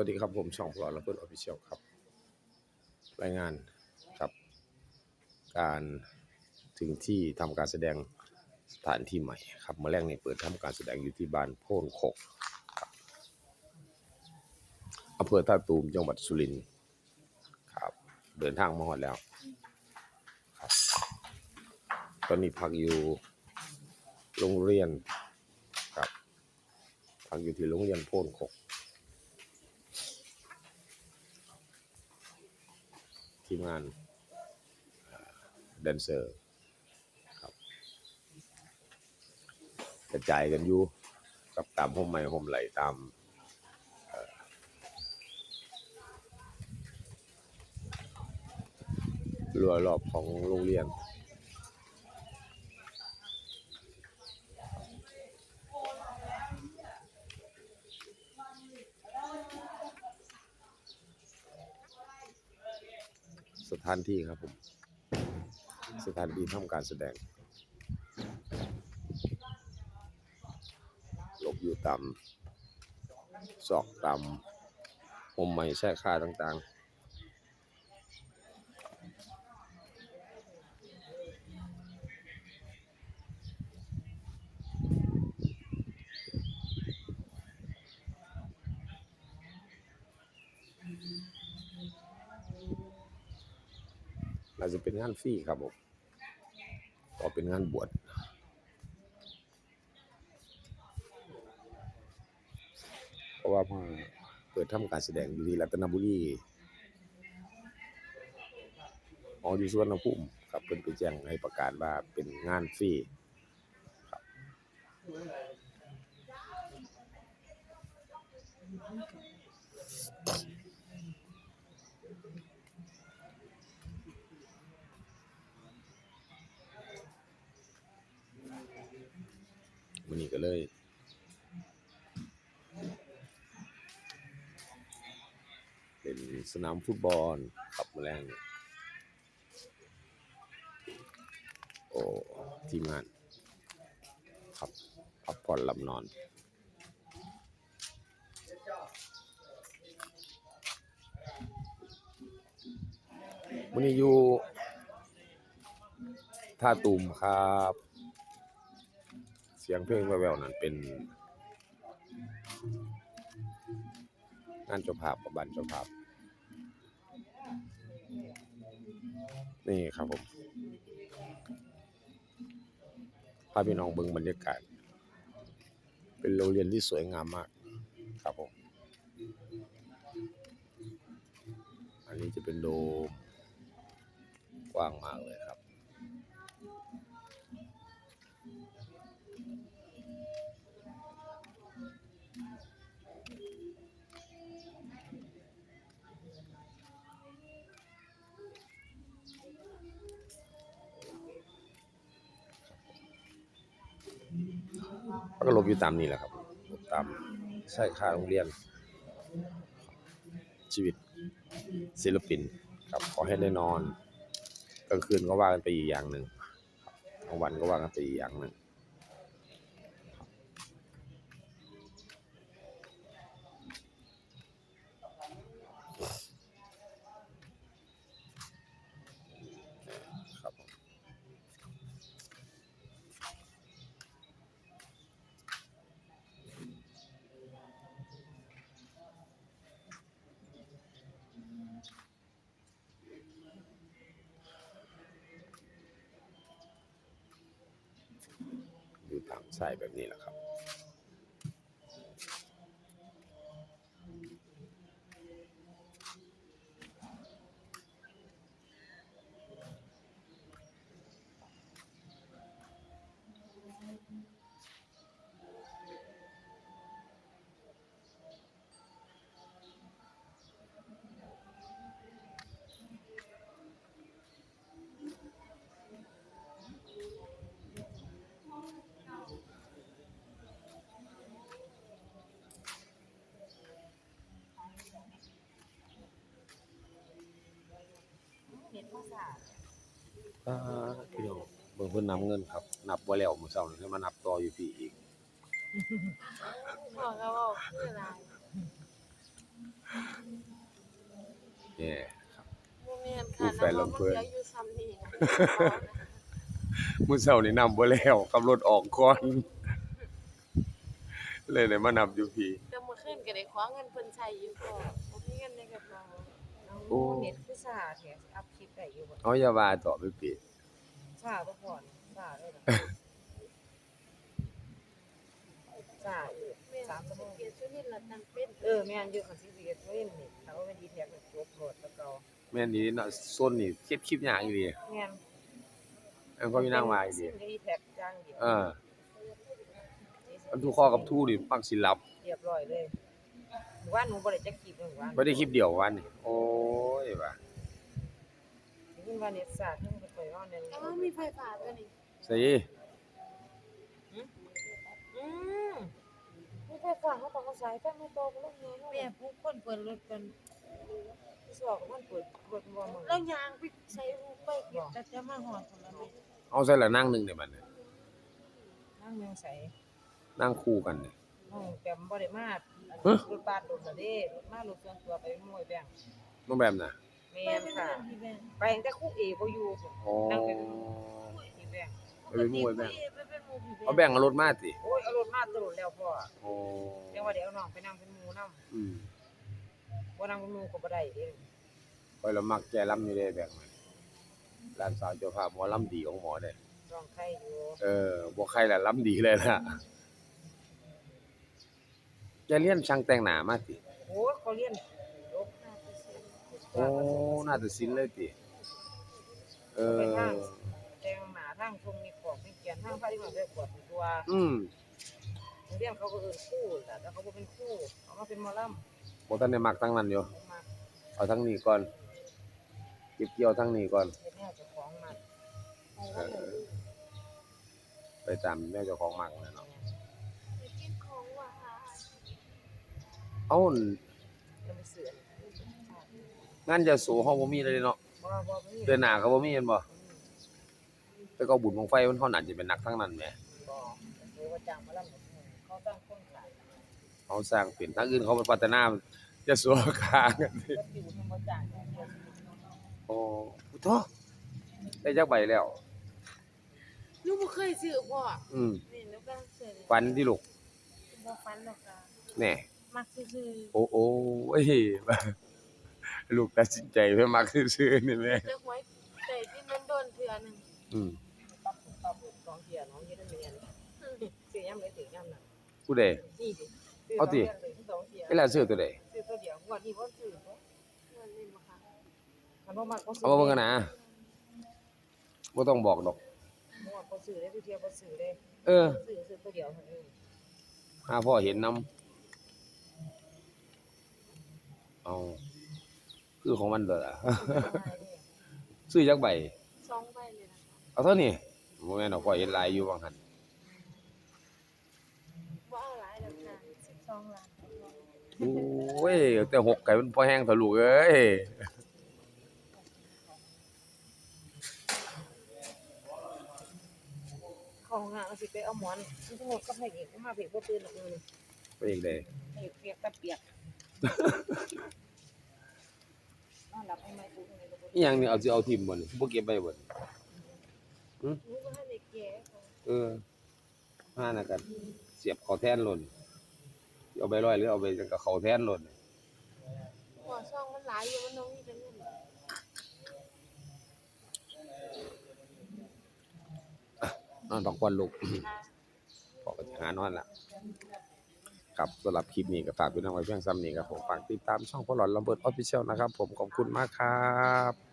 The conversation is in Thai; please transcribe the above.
วัสดีครับผมช่องพลอและเพื่อนออฟฟิเชียลครับ รายงานครับ การถึงที่ทำการแสดงสถานที่ใหม่ครับเมื่อแรกนี่ยเปิดทำการแสดงอยู่ที่บ้านโพนโคกครับอำเภอท่าตูมจังหวัดสุรินทร์ครับ เดินทางมาฮอดแล้วครับตอนนี้พักอยู่โรงเรียนครับพักอยู่ที่โรงเรียนโพนโคก ทีมงานแดนเซอร์ครับกระจายกันอยู่กับตามห่มไม้ห่มไหลตามรั้วรอบของโรงเรียน สถานที่ครับผม สถานที่ทำการแสดง หลบอยู่ตามซอกตามมุมใหม่แช่ค่าต่างๆ จะเป็นงานฟรีครับผมก็เป็นงานบวชเพราะว่าเพิ่งเปิดทำการแสดงอยู่ที่รัตนบุรีอออยู่สวนภูมิครับเป็นไปแจ้งให้ประกาศว่าเป็นงานฟรีครับวันนี้ก็เลย เป็น สนามฟุตบอลขับแมลงโอ้ทีมงานขับพักผ่อนหลับนอนวันนี้อยู่ท่าตูมครับ เสียงเพลงแววๆนั่นเป็นงานเจ้าภาพกับบ้านเจ้าภาพ นี่ครับผมพาพี่น้องเบิ่งบรรยากาศ เป็นโรงเรียนที่สวยงามมากครับผม อันนี้จะเป็นโดมกว้างมากเลย ครันก็หลบอยู่ตามนี้แหละครับหลบตามใช่ค่าโรงเรียน ชีวิตศิลปินครับขอให้ได้นอนกลางคืนก็ว่ากันไปอีกอย่างหนึ่งกลางวันก็ว่ากันไปอีกอย่างหนึ่ง ใส่แบบนี้แหละครับ อ่าพี่น้องเบิ่งเพิ่นนับเงินครับ นับบ่แล้วมื้อเช้านี้ให้มานับต่ออยู่พี่อีก บอกแล้วว่าคืออะไรเนี่ยบ่แม่นพูค่ะดแฟนลำเพลิน แล้วอยู่ซ้ำนี่นะมื้อเช้านี่นำบ่แล้วขับรถออกก่อน เลยได้มานำอยู่พี่ แต่เมื่อคืนก็ได้ขอเงินเพิ่นใช้อยู่ก็บ่มีเงินในกระเป๋า โอ้ เน็ตคือสาแถมอัพคลิปได้อยู่บ่เอาอย่าว่าต่อไปปิดสาบ่พอนสาเลยนะสาอยู่แม่นสามชั่วโมงเกียรติชุนิดละตั้งเป็นเออแม่นอยู่คันสิสิเฮ็ดเว้นนี่ถ้าว่าเป็นดีแท็กจบโหลดแล้วก็แม่นดีเนาะโซนนี่เฮ็ดคลิปยากอีหลีแม่นอันก็มีนางว่าอีหลีซิมดีแท็กจ้างเดียวเอออันทุกข้อกับทู่นี่มักสิหลับเรียบร้อยเลย หมู่บ้านหนูบ่ได้จักคลิปหมู่บ้านบ่ได้คลิปเดียววันนี้โอ้ยว่าได้ยินว่าเน็ตสาทั้งไปปล่อยว่าในแต่ว่ามีไฟฟ้าตัวนี้ใส่อืมมีไฟฟ้าเขาต้องเอาสายไฟมาต่อกับรถแม่เนาะแม่ผู้คนเปิดรถกันที่สอกมันเปิดรถบ่มึงแล้วยางไปใช้รูไปเก็บแต่จะมาหอดคนละแม่เอาใส่ละนั่งหนึงได้บัดนี้นั่งเมืองใสนั่งคู่กันนี่น้องแต้มบ่ได้มา ฮะ รถบัสรถละเด้รถมารถส่วนตัวไปมวยแบงน้องแบบน่ะแม่แม่นเป็นค่ะที่แม่ไปตั้งแต่คุกเอบ่อยู่พุ่นอ๋อนั่งไปเป็นที่แบงไปเป็นหมู่ไอ้แบงไปเป็นหมู่พี่เอาแบ่งเอารถมาติโอ้ยเอารถมาตลอดแล้วพ่อโอ้จังว่าเดี๋ยวเอาน้องไปนั่งเป็นหมู่นำอืมบ่นั่งเป็นหมู่ก็บ่ได้เด้ คอยละมักแกล้ำอยู่เด้แบ่งมันร้านสาวเจ้าภาพหมอลำดีของหมอเด้ร้องไข่อยู่เออบ่ใครล่ะลำดีเลยล่ะ แกเรียนช่างแต่งหน้ามาติโอ้ยเขาเรียนจบโอ้น่าจะศิลป์เลยติเออแต่งหน้าทางทรงมีขอบมีเกียนทางพาที่มันได้กวดตัวอืมเรียนเขาก็เอิ้นครูล่ะแต่เขาบ่เป็นครูเขามาเป็นหมอลำบ่ทันได้มักทั้งนั้นอยู่มาเอาทั้งนี้ก่อนเก็บเกี่ยวทั้งนี้ก่อน เฮ็ดแนวเจ้าของมา เออ ไปตามแม่เจ้าของมักนั่นเนาะ ไปกินของหวาน เอ้าจะไปเสือนงานจะสู่เฮาบ่มีเลยเนาะบ่บ่มีเดือนหน้าก็บ่มีแม่นบ่แต่ก็บุญบังไฟมันเฮาน่าจะเป็นนักทั้งนั้นแหมบ่หรือว่าจ้างหมาลำกับเขาจ้างคนขายเฮาสร้างเป็นทางอื่นเขาไปพัฒนาจะสัวกลางกันดิก็อยู่ทางบ่จ้างอย่างเดียวโอ้พุทโธได้จักใบแล้วหนูบ่เคยซื้อพ่ออืมนี่หนูก็ซื้อฝันที่ลูกบ่ฟันหรอกค่ะแน่ มักซื้อโอ้โอ้เอ้ยลูกตัดสินใจเพื่อมักซื่อๆนี่แหม่ๆแต่หวยแต่ที่มันโดนเทื่อหนึงอืมปั๊บปั๊บสองเที่ยน้องเฮ็ดได้เรียนซื้อยามใดซื้อยามนั้นผู้ใด นี่ดิเอาติสองเที่ยเวลาซื้อตัวใดซื้อตัวเดียวงวดนี้บ่ซื้อบ่มันนี่บ่ค่ะคันบ่มักบ่ซื้เอามาเบิ่งกันนะบ่ต้องบอกดอกบ่มักบ่ซื้อได้ผู้เที่ยวบ่ซื้อได้เออ ซื้อซื้อตัวเดียวเท่านั้นหาพ่อเห็นนํ เอาคือของมันเด้อล่ะ ซื้อจักใบสองใบเลยนะคะเอาเท่านี้บ่แม่นดอกพ่อเห็นหลายอยู่บางหันบ่เอาหลายแล้วค่ะ12ล้านโอ้ยแต่หกไก่มันพอแห้งเถอะลูกเอ้ยของงานเอาสิไปเอาหมอนมันสงบกับให้อีกมาเพียบ่ตื่นหรอกมื้อนี้ไปอีกได้ให้เปียกตะเปียกนอนหลับให้ไหมกูนี่ก็บ่ อีหยังนี่เอาสิเอาทิ่มบ่นี่บ่เก็บไว้บ่นี่หนูบ่ทันได้แก่ค่ะเออห้าน่ะกันเสียบเข้าแทนหล่นเอาไปร้อยหรือเอาไปกับเข้าแทนหล่นหัวซองมันหลายอยู่มันน้องมีแต่เงินนอนพักผ่อนลูก พอก็จะหานอนละครับสำหรับคลิปนี้ก็ฝากพี่น้องไว้เพียงซ้ำนี้ครับผมฝากติดตามช่องพ่อหลอนระเบิดออฟฟิเชียลนะครับ ผมขอบคุณมากครับ